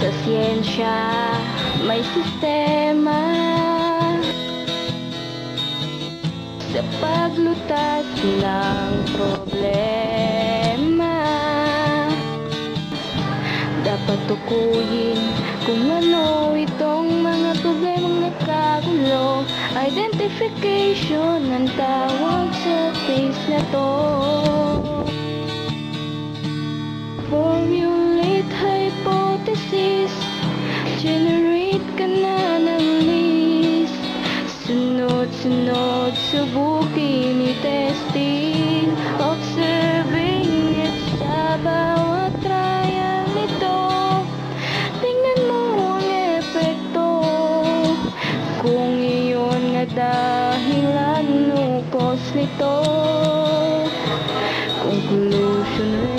Sa siyensya, may sistema. Sa paglutas ng problema Dapat tukuyin kung ano itong mga problemang nakagulo Identification ang tawag sa face na to Sunod-sunod subukin i-testing Observing it sa bawat trial nito. Tingnan mo ang epekto. Kung iyon nga dahilan upos nito. Conclusion